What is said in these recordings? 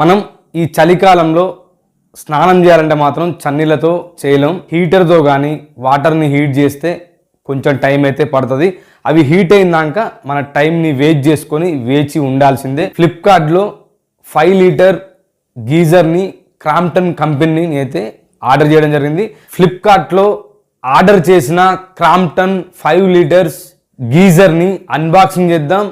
మనం ఈ చలికాలంలో స్నానం చేయాలంటే మాత్రం చన్నీళ్ళతో చేయలేం. హీటర్తో కానీ వాటర్ని హీట్ చేస్తే కొంచెం టైం అయితే పడుతుంది. అవి హీట్ అయినాక మన టైంని వేస్ట్ చేసుకొని వేచి ఉండాల్సిందే. ఫ్లిప్కార్ట్లో ఫైవ్ లీటర్ గీజర్ని క్రాంప్టన్ కంపెనీని అయితే ఆర్డర్ చేయడం జరిగింది. ఫ్లిప్కార్ట్లో ఆర్డర్ చేసిన క్రాంప్టన్ ఫైవ్ లీటర్స్ గీజర్ని అన్బాక్సింగ్ చేద్దాం.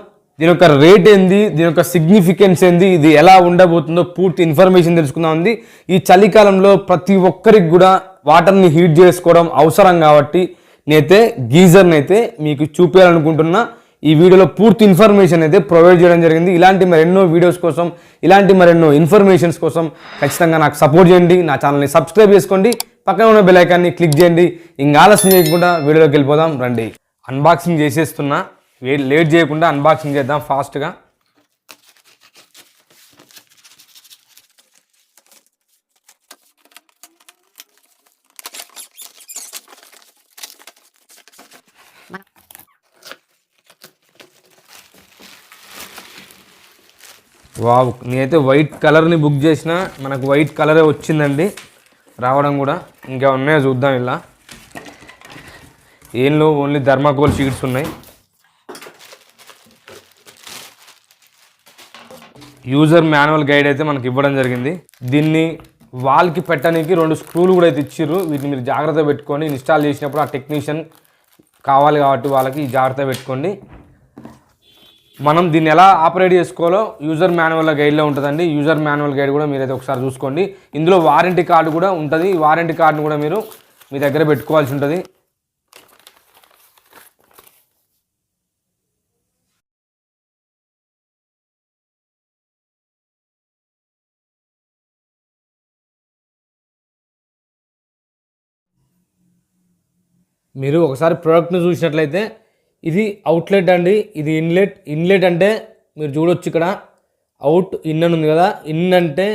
దీని యొక్క రేట్ ఏంది? దీని యొక్క సిగ్నిఫికెన్స్ ఏంది? ఇది ఎలా ఉండబోతుందో పూర్తి ఇన్ఫర్మేషన్ తెలుసుకుందాం ఉంది ఈ చలికాలంలో ప్రతి ఒక్కరికి కూడా వాటర్ని హీట్ చేసుకోవడం అవసరం కాబట్టి నేనైతే గీజర్ని అయితే మీకు చూపించాలనుకుంటున్నా ఈ వీడియోలో పూర్తి ఇన్ఫర్మేషన్ అయితే ప్రొవైడ్ చేయడం జరిగింది. ఇలాంటి మరెన్నో వీడియోస్ కోసం ఇలాంటి మరెన్నో ఇన్ఫర్మేషన్స్ కోసం ఖచ్చితంగా నాకు సపోర్ట్ చేయండి. నా ఛానల్ని సబ్స్క్రైబ్ చేసుకోండి. పక్కన ఉన్న బెల్ ఐకాన్ని క్లిక్ చేయండి. ఇంకా ఆలస్యం చేయకుండా వీడియోలోకి వెళ్ళిపోదాం. రండి. అన్బాక్సింగ్ చేసేస్తున్నా. లేట్ చేయకుండా అన్బాక్సింగ్ చేద్దాం ఫాస్ట్గా వావ్ నేనైతే వైట్ కలర్ని బుక్ చేసిన మనకు వైట్ కలరే వచ్చిందండి. రావడం కూడా ఇంకా ఉన్నాయో చూద్దాం ఇలా. ఏంలో ఓన్లీ ధర్మాకోల్ షీట్స్ ఉన్నాయి. యూజర్ మాన్యువల్ గైడ్ అయితే మనకి ఇవ్వడం జరిగింది. దీన్ని వాల్కి పెట్టడానికి రెండు స్క్రూలు కూడా అయితే ఇచ్చిర్రు. వీటిని మీరు జాగ్రత్త పెట్టుకొని ఇన్స్టాల్ చేసినప్పుడు ఆ టెక్నీషియన్ కావాలి కాబట్టి వాళ్ళకి జాగ్రత్త పెట్టుకోండి. మనం దీన్ని ఎలా ఆపరేట్ చేసుకోవాలో యూజర్ మాన్యువల్ గైడ్లో ఉంటుందండి. యూజర్ మాన్యువల్ గైడ్ కూడా మీరైతే ఒకసారి చూసుకోండి. ఇందులో వారంటీ కార్డు కూడా ఉంటుంది. ఈ వారంటీ కార్డును కూడా మీరు మీ దగ్గర పెట్టుకోవాల్సి ఉంటుంది. మీరు ఒకసారి ప్రోడక్ట్ని చూసినట్లయితే ఇది అవుట్లెట్ అండి. ఇది ఇన్లెట్ ఇన్లెట్ అంటే మీరు చూడొచ్చు ఇక్కడ. అవుట్ ఇన్ అని ఉంది కదా. ఇన్ అంటే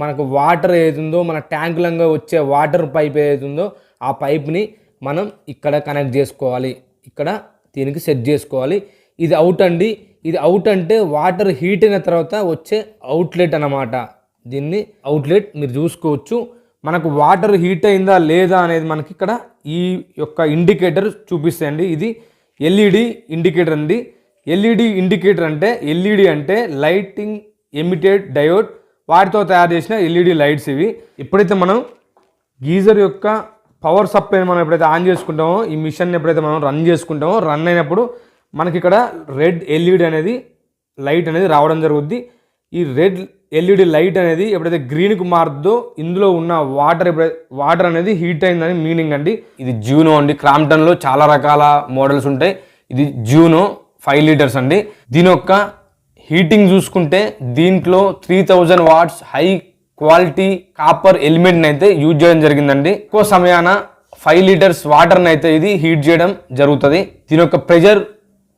మనకు వాటర్ ఏదైతుందో మన ట్యాంకులంగా వచ్చే వాటర్ పైప్ ఏదైతుందో ఆ పైప్ని మనం ఇక్కడ కనెక్ట్ చేసుకోవాలి. ఇక్కడ దీనికి సెట్ చేసుకోవాలి. ఇది అవుట్ అండి. ఇది అవుట్ అంటే వాటర్ హీట్ అయిన తర్వాత వచ్చే అవుట్లెట్ అన్నమాట. దీన్ని అవుట్లెట్ మీరు చూసుకోవచ్చు. మనకు వాటర్ హీట్ అయిందా లేదా అనేది మనకి ఇక్కడ ఈ యొక్క ఇండికేటర్ చూపిస్తాయండి. ఇది ఎల్ఈడి ఇండికేటర్ అండి. ఎల్ఈడి ఇండికేటర్ అంటే ఎల్ఈడి అంటే లైటింగ్ ఎమిటెడ్ డయోడ్. వాటితో తయారు చేసిన ఎల్ఈడి లైట్స్ ఇవి. ఎప్పుడైతే మనం గీజర్ యొక్క పవర్ సప్లై మనం ఎప్పుడైతే ఆన్ చేసుకుంటామో ఈ మిషన్ ఎప్పుడైతే మనం రన్ చేసుకుంటామో రన్ అయినప్పుడు మనకి ఇక్కడ రెడ్ ఎల్ఈడి అనేది లైట్ అనేది రావడం జరుగుద్ది. ఈ రెడ్ ఎల్ఈడి లైట్ అనేది ఎప్పుడైతే గ్రీన్కి మారుద్దో ఇందులో ఉన్న వాటర్ ఎప్పుడైతే వాటర్ అనేది హీట్ అయిందని మీనింగ్ అండి. ఇది జూనో అండి. క్రాంప్టన్లో చాలా రకాల మోడల్స్ ఉంటాయి. ఇది జూనో ఫైవ్ లీటర్స్ అండి. దీని యొక్క హీటింగ్ చూసుకుంటే దీంట్లో three thousand watts high quality copper ఎలిమెంట్ని అయితే యూజ్ చేయడం జరిగిందండి. ఎక్కువ సమయాన ఫైవ్ లీటర్స్ వాటర్ని అయితే ఇది హీట్ చేయడం జరుగుతుంది. దీని యొక్క ప్రెజర్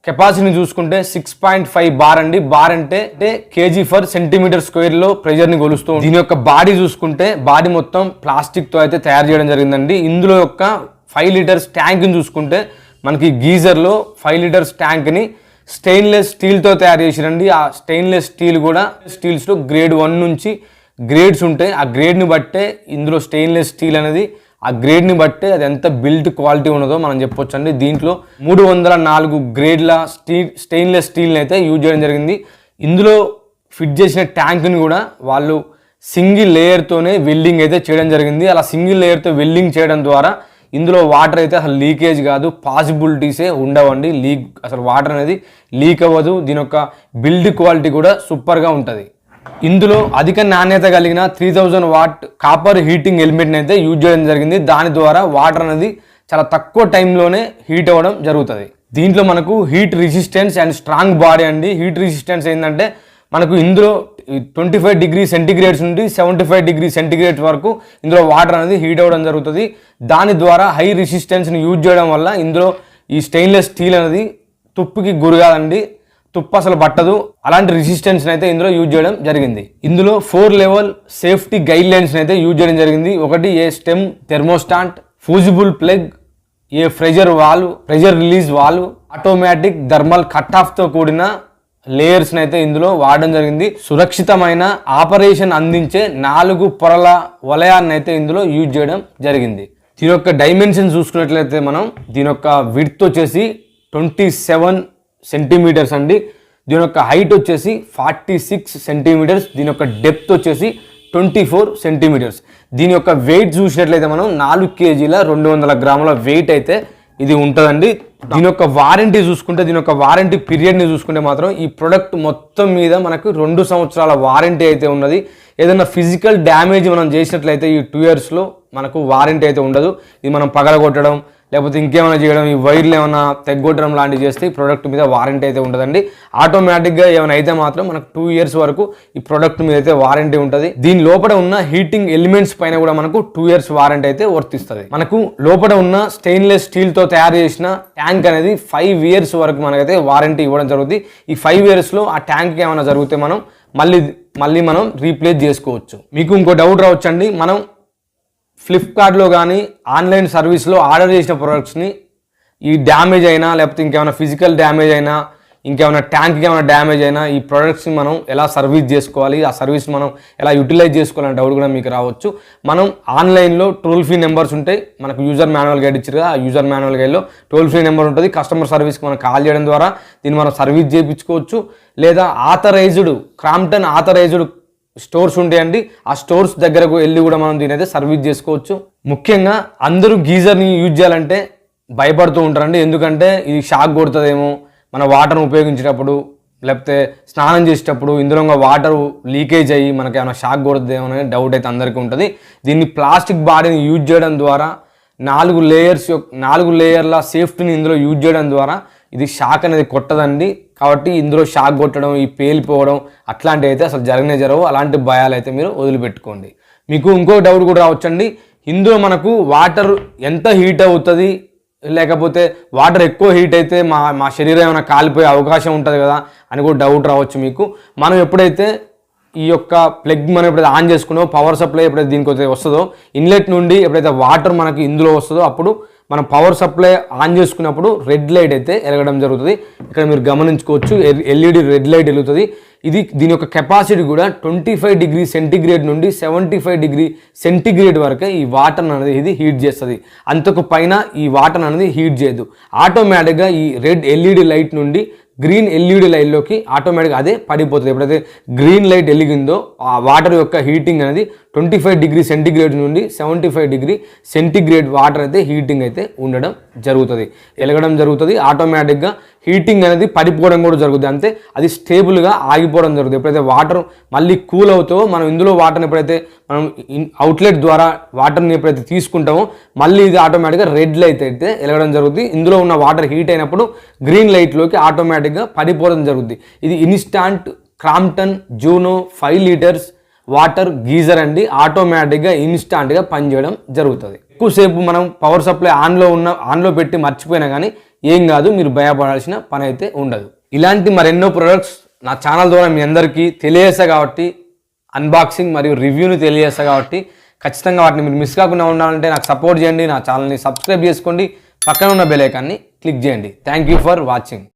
కెపాసిటీని చూసుకుంటే సిక్స్ పాయింట్ ఫైవ్ బార్ అండి. బార్ అంటే అంటే కేజీ ఫర్ సెంటీమీటర్ స్క్వేర్లో ప్రెజర్ని కొలుస్తూ దీని యొక్క బాడీ చూసుకుంటే బాడీ మొత్తం ప్లాస్టిక్తో అయితే తయారు చేయడం జరిగిందండి. ఇందులో యొక్క ఫైవ్ లీటర్స్ ట్యాంక్ని చూసుకుంటే మనకి గీజర్లో ఫైవ్ లీటర్స్ ట్యాంక్ని స్టెయిన్లెస్ స్టీల్తో తయారు చేసిరండి. ఆ స్టెయిన్లెస్ స్టీల్ కూడా స్టీల్స్లో గ్రేడ్ వన్ నుంచి గ్రేడ్స్ ఉంటాయి ఆ గ్రేడ్ని బట్టే ఇందులో స్టెయిన్లెస్ స్టీల్ అనేది ఆ గ్రేడ్ని బట్టి అది ఎంత బిల్ట్ క్వాలిటీ ఉన్నదో మనం చెప్పొచ్చు అండి దీంట్లో మూడు వందల నాలుగు గ్రేడ్ల స్టీల్ స్టెయిన్లెస్ స్టీల్ని అయితే యూజ్ చేయడం జరిగింది. ఇందులో ఫిట్ చేసిన ట్యాంక్ని కూడా వాళ్ళు సింగిల్ లేయర్తోనే వెల్డింగ్ అయితే చేయడం జరిగింది. అలా సింగిల్ లేయర్తో వెల్డింగ్ చేయడం ద్వారా ఇందులో వాటర్ అయితే అసలు లీకేజ్ కాదు పాసిబిలిటీసే ఉండవండి. లీక్ అసలు వాటర్ అనేది లీక్ అవ్వదు. దీని యొక్క బిల్డ్ క్వాలిటీ కూడా సూపర్గా ఉంటుంది. ఇందులో అధిక నాణ్యత కలిగిన three thousand watt copper heating హెల్మెట్ని అయితే యూజ్ చేయడం జరిగింది. దాని ద్వారా వాటర్ అనేది చాలా తక్కువ టైంలోనే హీట్ అవ్వడం జరుగుతుంది. దీంట్లో మనకు heat resistance and strong body అండి. హీట్ రెసిస్టెన్స్ ఏంటంటే మనకు ఇందులో ట్వంటీ ఫైవ్ డిగ్రీ సెంటిగ్రేడ్స్ నుండి సెవెంటీ ఫైవ్ డిగ్రీ సెంటిగ్రేడ్స్ వరకు ఇందులో వాటర్ అనేది హీట్ అవ్వడం జరుగుతుంది. దాని ద్వారా హై రెసిస్టెన్స్ని యూజ్ చేయడం వల్ల ఇందులో ఈ స్టెయిన్లెస్ స్టీల్ అనేది తుప్పుకి గురిగాదండి తుప్పు అసలు పట్టదు. అలాంటి రెసిస్టెన్స్ అయితే ఇందులో యూజ్ చేయడం జరిగింది. ఇందులో four level safety guide lines అయితే యూజ్ చేయడం జరిగింది. ఒకటి a stem thermostat fusible plug a pressure valve pressure release valve automatic thermal cut ఆఫ్తో కూడిన లేయర్స్ని అయితే ఇందులో వాడడం జరిగింది. సురక్షితమైన ఆపరేషన్ అందించే నాలుగు పొరల వలయాన్ని అయితే ఇందులో యూజ్ చేయడం జరిగింది. దీని యొక్క డైమెన్షన్ చూసుకున్నట్లయితే మనం దీని యొక్క విడ్త్ వచ్చేసి ట్వంటీ సెవెన్ సెంటీమీటర్స్ అండి. దీని యొక్క హైట్ వచ్చేసి ఫార్టీ సిక్స్ సెంటీమీటర్స్ దీని యొక్క డెప్త్ వచ్చేసి ట్వంటీ ఫోర్ సెంటీమీటర్స్. దీని యొక్క వెయిట్ చూసినట్లయితే మనం నాలుగు కేజీల రెండు వందల గ్రాముల వెయిట్ అయితే ఇది ఉంటుందండి. దీని యొక్క వారంటీ చూసుకుంటే దీని యొక్క వారంటీ పీరియడ్ని చూసుకుంటే మాత్రం ఈ ప్రొడక్ట్ మొత్తం మీద మనకు రెండు సంవత్సరాల వారంటీ అయితే ఉన్నది. ఏదైనా ఫిజికల్ డ్యామేజ్ మనం చేసినట్లయితే ఈ టూ ఇయర్స్లో మనకు వారంటీ అయితే ఉండదు. ఇది మనం పగలగొట్టడం లేకపోతే ఇంకేమైనా చేయడం ఈ వైర్లు ఏమైనా తెగ్గొట్టడం లాంటివి చేస్తే ఈ ప్రోడక్ట్ మీద వారంటీ అయితే ఉంటుందండి ఆటోమేటిక్గా ఏమైనా అయితే మాత్రం మనకు టూ ఇయర్స్ వరకు ఈ ప్రోడక్ట్ మీద అయితే వారంటీ ఉంటుంది. దీని లోపల ఉన్న హీటింగ్ ఎలిమెంట్స్ పైన కూడా మనకు టూ ఇయర్స్ వారంటీ అయితే వర్తిస్తుంది. మనకు లోపల ఉన్న స్టెయిన్లెస్ స్టీల్తో తయారు చేసిన ట్యాంక్ అనేది ఫైవ్ ఇయర్స్ వరకు మనకైతే వారంటీ ఇవ్వడం జరుగుతుంది ఈ ఫైవ్ ఇయర్స్లో ఆ ట్యాంక్ ఏమైనా జరిగితే మనం మళ్ళీ మళ్ళీ మనం రీప్లేస్ చేసుకోవచ్చు. మీకు ఇంకో డౌట్ రావచ్చండి. మనం ఫ్లిప్కార్ట్లో కానీ ఆన్లైన్ సర్వీస్లో ఆర్డర్ చేసిన ప్రొడక్ట్స్ని ఈ డ్యామేజ్ అయినా లేకపోతే ఇంకేమైనా ఫిజికల్ డ్యామేజ్ అయినా ఇంకేమైనా ట్యాంక్కి ఏమైనా డ్యామేజ్ అయినా ఈ ప్రొడక్ట్స్ని మనం ఎలా సర్వీస్ చేసుకోవాలి ఆ సర్వీస్ మనం ఎలా యూటిలైజ్ చేసుకోవాలనే డౌట్ కూడా మీకు రావచ్చు. మనం ఆన్లైన్లో టోల్ ఫ్రీ నెంబర్స్ ఉంటాయి. మనకు యూజర్ మాన్యువల్ గైడ్ ఇచ్చారు కదా ఆ యూజర్ మాన్యువల్ గైడ్లో టోల్ ఫ్రీ నెంబర్ ఉంటుంది. కస్టమర్ సర్వీస్కి మనం కాల్ చేయడం ద్వారా దీన్ని మనం సర్వీస్ చేయించుకోవచ్చు. లేదా ఆథరైజ్డ్ క్రాంప్టన్ ఆథరైజ్డ్ స్టోర్స్ ఉంటాయండి ఆ స్టోర్స్ దగ్గరకు వెళ్ళి కూడా మనం దీని అయితే సర్వీస్ చేసుకోవచ్చు. ముఖ్యంగా అందరూ గీజర్ని యూజ్ చేయాలంటే భయపడుతూ ఉంటారండి. ఎందుకంటే ఇది షాక్ కొడుతుందేమో. మన వాటర్ని ఉపయోగించేటప్పుడు లేకపోతే స్నానం చేసేటప్పుడు ఇందులో వాటర్ లీకేజ్ అయ్యి మనకి ఏమైనా షాక్ కొడుతుందేమో అనే డౌట్ అయితే అందరికీ ఉంటుంది. దీన్ని ప్లాస్టిక్ బాడీని యూజ్ చేయడం ద్వారా నాలుగు లేయర్స్ యొక్క నాలుగు లేయర్ల సేఫ్టీని ఇందులో యూజ్ చేయడం ద్వారా ఇది షాక్ అనేది కొట్టదండి. కాబట్టి ఇందులో షాక్ కొట్టడం ఈ పేలిపోవడం అట్లాంటివి అయితే అసలు జరగనే జరగవు. అలాంటి భయాలు అయితే మీరు వదిలిపెట్టుకోండి. మీకు ఇంకో డౌట్ కూడా రావచ్చండి. ఇందులో మనకు వాటర్ ఎంత హీట్ అవుతుంది? లేకపోతే వాటర్ ఎక్కువ హీట్ అయితే మా మా శరీరం ఏమైనా కాలిపోయే అవకాశం ఉంటుంది కదా అని కూడా డౌట్ రావచ్చు మీకు. మనం ఎప్పుడైతే ఈ యొక్క ప్లగ్ మనం ఎప్పుడైతే ఆన్ చేసుకున్నామో పవర్ సప్లై ఎప్పుడైతే దీనికి వస్తుందో ఇన్లెట్ నుండి ఎప్పుడైతే వాటర్ మనకి ఇందులో వస్తుందో అప్పుడు మనం పవర్ సప్లై ఆన్ చేసుకున్నప్పుడు రెడ్ లైట్ అయితే ఎలగడం జరుగుతుంది. ఇక్కడ మీరు గమనించుకోవచ్చు ఎల్ఈడి రెడ్ లైట్ వెలుగుతుంది ఇది దీని యొక్క కెపాసిటీ కూడా ట్వంటీ ఫైవ్ డిగ్రీ సెంటిగ్రేడ్ నుండి సెవెంటీ ఫైవ్ డిగ్రీ సెంటిగ్రేడ్ వరకే ఈ వాటర్ అనేది ఇది హీట్ చేస్తుంది. అంతకు పైన ఈ వాటర్ అనేది హీట్ చేయదు. ఆటోమేటిక్గా ఈ రెడ్ ఎల్ఈడి లైట్ నుండి గ్రీన్ ఎల్ఈడి లైట్లోకి ఆటోమేటిక్గా అదే పడిపోతుంది. ఎప్పుడైతే గ్రీన్ లైట్ వెలిగిందో ఆ వాటర్ యొక్క హీటింగ్ అనేది ట్వంటీ ఫైవ్ డిగ్రీ సెంటిగ్రేడ్ నుండి seventy five degree centigrade water అయితే హీటింగ్ అయితే ఉండడం జరుగుతుంది. వెలగడం జరుగుతుంది. ఆటోమేటిక్గా హీటింగ్ అనేది పడిపోవడం కూడా జరుగుతుంది. అంతే అది స్టేబుల్గా ఆగిపోవడం జరుగుతుంది. ఎప్పుడైతే వాటర్ మళ్ళీ కూల్ అవుతావో మనం ఇందులో వాటర్ని ఎప్పుడైతే మనం అవుట్లెట్ ద్వారా వాటర్ని ఎప్పుడైతే తీసుకుంటామో మళ్ళీ ఇది ఆటోమేటిక్గా రెడ్ లైట్ అయితే వెలగడం జరుగుతుంది. ఇందులో ఉన్న వాటర్ హీట్ అయినప్పుడు గ్రీన్ లైట్లోకి ఆటోమేటిక్గా పడిపోవడం జరుగుతుంది. ఇది instant Crompton Juno five litres water geyser అండి ఆటోమేటిక్గా ఇన్స్టాంట్గా పనిచేయడం జరుగుతుంది. ఎక్కువసేపు మనం పవర్ సప్లై ఆన్లో ఉన్న ఆన్లో పెట్టి మర్చిపోయినా కానీ ఏం కాదు మీరు భయపడాల్సిన పని అయితే ఉండదు. ఇలాంటి మరెన్నో ప్రొడక్ట్స్ నా ఛానల్ ద్వారా మీ అందరికీ తెలియజేస్తా కాబట్టి అన్బాక్సింగ్ మరియు రివ్యూని తెలియజేస్తా కాబట్టి ఖచ్చితంగా వాటిని మీరు మిస్ కాకుండా ఉండాలంటే నాకు సపోర్ట్ చేయండి నా ఛానల్ని సబ్స్క్రైబ్ చేసుకోండి. పక్కన ఉన్న బెల్ ఐకాన్ని క్లిక్ చేయండి. Thank you for watching